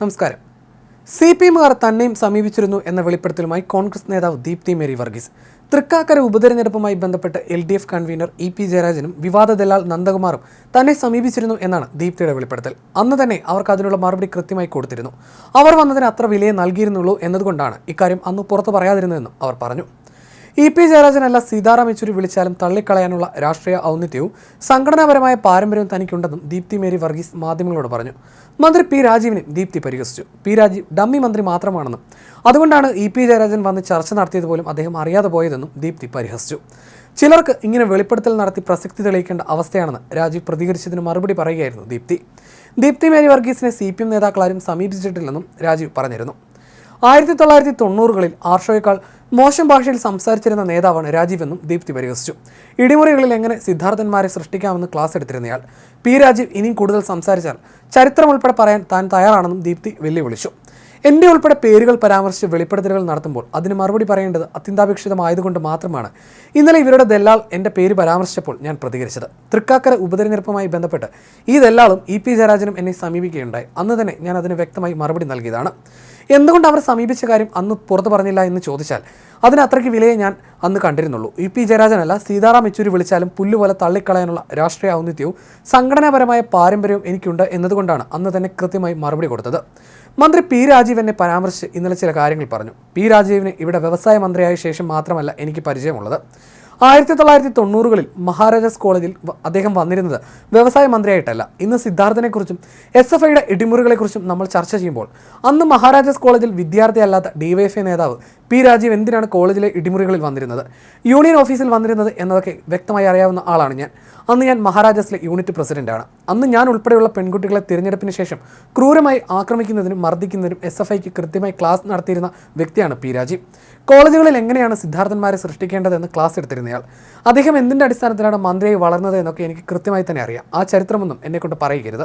നമസ്കാരം. C P എമ്മുകാർ തന്നെയും സമീപിച്ചിരുന്നു എന്ന വെളിപ്പെടുത്തലുമായി കോൺഗ്രസ് നേതാവ് ദീപ്തി മേരി വർഗീസ്. തൃക്കാക്കര ഉപതെരഞ്ഞെടുപ്പുമായി ബന്ധപ്പെട്ട് L D F convener E P ജയരാജനും വിവാദ ദലാൽ നന്ദകുമാറും തന്നെ സമീപിച്ചിരുന്നു എന്നാണ് ദീപ്തിയുടെ വെളിപ്പെടുത്തൽ. അന്ന് തന്നെ അവർക്ക് അതിനുള്ള മറുപടി കൃത്യമായി കൊടുത്തിരുന്നു. അവർ വന്നതിന് അത്ര വിലയെ നൽകിയിരുന്നുള്ളൂ എന്നതുകൊണ്ടാണ് ഇക്കാര്യം അന്ന് പുറത്തു പറയാതിരുന്നതെന്നും അവർ പറഞ്ഞു. ഇ പി ജയരാജനല്ല സീതാറാം യെച്ചൂരി വിളിച്ചാലും തള്ളിക്കളയാനുള്ള രാഷ്ട്രീയ ഔന്നിത്യവും സംഘടനാപരമായ പാരമ്പര്യവും തനിക്കുണ്ടെന്നും ദീപ്തി മേരി വർഗീസ് മാധ്യമങ്ങളോട് പറഞ്ഞു. മന്ത്രി പി രാജീവിനെ ദീപ്തി പരിഹസിച്ചു. പി രാജീവ് ഡമ്മി മന്ത്രി മാത്രമാണെന്നും അതുകൊണ്ടാണ് ഇ പി ജയരാജൻ വന്ന് ചർച്ച നടത്തിയത് പോലും അദ്ദേഹം അറിയാതെ പോയതെന്നും ദീപ്തി പരിഹസിച്ചു. ചിലർക്ക് ഇങ്ങനെ വെളിപ്പെടുത്തൽ നടത്തി പ്രസക്തി തെളിയിക്കേണ്ട അവസ്ഥയാണെന്ന് രാജീവ് പ്രതികരിച്ചതിന് മറുപടി പറയുകയായിരുന്നു ദീപ്തി. ദീപ്തി മേരി വർഗീസിനെ സി പി എം നേതാക്കളാരും സമീപിച്ചിട്ടില്ലെന്നും രാജീവ് പറഞ്ഞിരുന്നു. ആയിരത്തി തൊള്ളായിരത്തി തൊണ്ണൂറുകളിൽ ആർഷോയേക്കാൾ മോശം ഭാഷയിൽ സംസാരിച്ചിരുന്ന നേതാവാണ് രാജീവെന്നും ദീപ്തി പരിഹസിച്ചു. ഇടിമുറികളിൽ എങ്ങനെ സിദ്ധാർത്ഥന്മാരെ സൃഷ്ടിക്കാമെന്ന് ക്ലാസ് എടുത്തിരുന്നയാൾ. പി രാജീവ് ഇനിയും കൂടുതൽ സംസാരിച്ചാൽ ചരിത്രം ഉൾപ്പെടെ പറയാൻ താൻ തയ്യാറാണെന്നും ദീപ്തി വെല്ലുവിളിച്ചു. എന്റെ ഉൾപ്പെടെ പേരുകൾ പരാമർശിച്ച് വെളിപ്പെടുത്തലുകൾ നടത്തുമ്പോൾ അതിന് മറുപടി പറയേണ്ടത് അത്യന്താപേക്ഷിതമായതുകൊണ്ട് മാത്രമാണ്. ഇന്നലെ ഇവരുടെ ദല്ലാൾ എന്റെ പേര് പരാമർശിച്ചപ്പോൾ ഞാൻ പ്രതികരിച്ചത്. തൃക്കാക്കര ഉപതെരഞ്ഞെടുപ്പുമായി ബന്ധപ്പെട്ട് ഈ ദല്ലാളും ഇ പി ജയരാജനും എന്നെ സമീപിക്കുകയുണ്ടായി. അന്ന് തന്നെ ഞാൻ അതിന് വ്യക്തമായി മറുപടി നൽകിയതാണ്. എന്തുകൊണ്ട് അവർ സമീപിച്ച കാര്യം അന്ന് പുറത്തു പറഞ്ഞില്ല എന്ന് ചോദിച്ചാൽ? അതിന് അത്രയ്ക്ക് വിലയെ ഞാൻ അന്ന് കണ്ടിരുന്നുള്ളൂ. ഇ പി ജയരാജനല്ല സീതാറാം യെച്ചൂരി വിളിച്ചാലും പുല്ലുപോലെ തള്ളിക്കളയാനുള്ള രാഷ്ട്രീയ ഔന്നിത്യവും സംഘടനാപരമായ പാരമ്പര്യവും എനിക്കുണ്ട് എന്നതുകൊണ്ടാണ് അന്ന് തന്നെ കൃത്യമായി മറുപടി കൊടുത്തത്. മന്ത്രി പി രാജീവ് എന്നെ പരാമർശിച്ച് ഇന്നലെ ചില കാര്യങ്ങൾ പറഞ്ഞു. പി രാജീവിന് ഇവിടെ വ്യവസായ മന്ത്രിയായ ശേഷം മാത്രമല്ല എനിക്ക് പരിചയമുള്ളത്. ആയിരത്തി തൊള്ളായിരത്തി തൊണ്ണൂറുകളിൽ മഹാരാജാസ് കോളേജിൽ അദ്ദേഹം വന്നിരുന്നത് വ്യവസായ മന്ത്രിയായിട്ടല്ല. ഇന്ന് സിദ്ധാർത്ഥനെക്കുറിച്ചും എസ് എഫ് ഐയുടെ ഇടിമുറികളെക്കുറിച്ചും നമ്മൾ ചർച്ച ചെയ്യുമ്പോൾ അന്ന് മഹാരാജാസ് കോളേജിൽ വിദ്യാർത്ഥിയല്ലാത്ത ഡിവൈഎഫ്ഐ നേതാവ് പി രാജീവ് എന്തിനാണ് കോളേജിലെ ഇടിമുറികളിൽ വന്നിരുന്നത്? യൂണിയൻ ഓഫീസിൽ വന്നിരുന്നത് എന്നതൊക്കെ വ്യക്തമായി അറിയാവുന്ന ആളാണ് ഞാൻ. അന്ന് ഞാൻ മഹാരാജാസിലെ യൂണിറ്റ് പ്രസിഡന്റാണ്. അന്ന് ഞാൻ ഉൾപ്പെടെയുള്ള പെൺകുട്ടികളെ തിരഞ്ഞെടുപ്പിന് ശേഷം ക്രൂരമായി ആക്രമിക്കുന്നതിനും മർദ്ദിക്കുന്നതിനും എസ് എഫ് ഐക്ക് കൃത്യമായി ക്ലാസ് നടത്തിയിരുന്ന വ്യക്തിയാണ് പി രാജീവ്. കോളേജുകളിൽ എങ്ങനെയാണ് സിദ്ധാർത്ഥന്മാരെ സൃഷ്ടിക്കേണ്ടതെന്ന് ക്ലാസ് എടുത്തിരുന്നയാൾ അദ്ദേഹം എന്തിന്റെ അടിസ്ഥാനത്തിലാണ് മന്ത്രിയായി വളർന്നത് എന്നൊക്കെ എനിക്ക് കൃത്യമായി തന്നെ അറിയാം. ആ ചരിത്രമൊന്നും എന്നെക്കൊണ്ട് പറയിക്കരുത്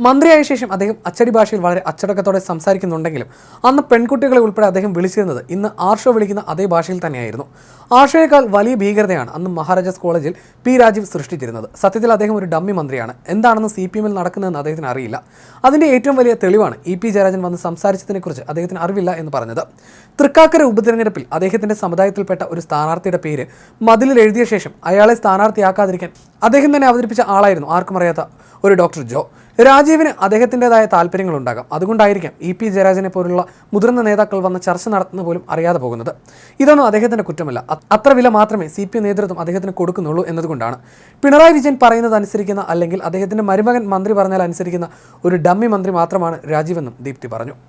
മന്ത്രിയായ ശേഷം അദ്ദേഹം അച്ചടി ഭാഷയിൽ വളരെ അച്ചടക്കത്തോടെ സംസാരിക്കുന്നുണ്ടെങ്കിലും അന്ന് പെൺകുട്ടികളെ ഉൾപ്പെടെ അദ്ദേഹം വിളിച്ചിരുന്നത് ഇന്ന് ആർഷോ വിളിക്കുന്ന അതേ ഭാഷയിൽ തന്നെയായിരുന്നു. ആർഷോയേക്കാൾ വലിയ ഭീകരതയാണ് അന്ന് മഹാരാജാസ് കോളേജിൽ പി. രാജീവ് സൃഷ്ടിച്ചിരുന്നത്. സത്യത്തിൽ അദ്ദേഹം ഒരു ഡമ്മി മന്ത്രിയാണ്. എന്താണെന്ന് സി. പി. എമ്മിൽ നടക്കുന്നതെന്ന് അദ്ദേഹത്തിന് അറിയില്ല. അതിന്റെ ഏറ്റവും വലിയ തെളിവാണ് ഇ. പി. ജയരാജൻ വന്ന് സംസാരിച്ചതിനെക്കുറിച്ച് അദ്ദേഹത്തിന് അറിവില്ല എന്ന് പറഞ്ഞത്. തൃക്കാക്കര ഉപതിരഞ്ഞെടുപ്പിൽ അദ്ദേഹത്തിന്റെ സമുദായത്തിൽപ്പെട്ട ഒരു സ്ഥാനാർത്ഥിയുടെ പേര് മതിലിൽ എഴുതിയ ശേഷം അയാളെ സ്ഥാനാർത്ഥിയാക്കാതിരിക്കാൻ അദ്ദേഹം തന്നെ അവതരിപ്പിച്ച ആളായിരുന്നു ആർക്കും അറിയാത്ത ഒരു ഡോക്ടർ ജോ. രാജീവിന് അദ്ദേഹത്തിന്റെതായ താല്പര്യങ്ങളുണ്ടാകാം. അതുകൊണ്ടായിരിക്കാം ഇ പി ജയരാജനെ പോലുള്ള മുതിർന്ന നേതാക്കൾ വന്ന ചർച്ച നടത്തുന്ന പോലും അറിയാതെ പോകുന്നത്. ഇതൊന്നും അദ്ദേഹത്തിന്റെ കുറ്റമല്ല. അത്ര വില മാത്രമേ സി പി നേതൃത്വം അദ്ദേഹത്തിന് കൊടുക്കുന്നുള്ളൂ എന്നതുകൊണ്ടാണ്. പിണറായി വിജയൻ പറയുന്നത് അനുസരിക്കുന്ന അല്ലെങ്കിൽ അദ്ദേഹത്തിന്റെ മരുമകൻ മന്ത്രി പറഞ്ഞാൽ അനുസരിക്കുന്ന ഒരു ഡമ്മി മന്ത്രി മാത്രമാണ് രാജീവെന്നും ദീപ്തി പറഞ്ഞു.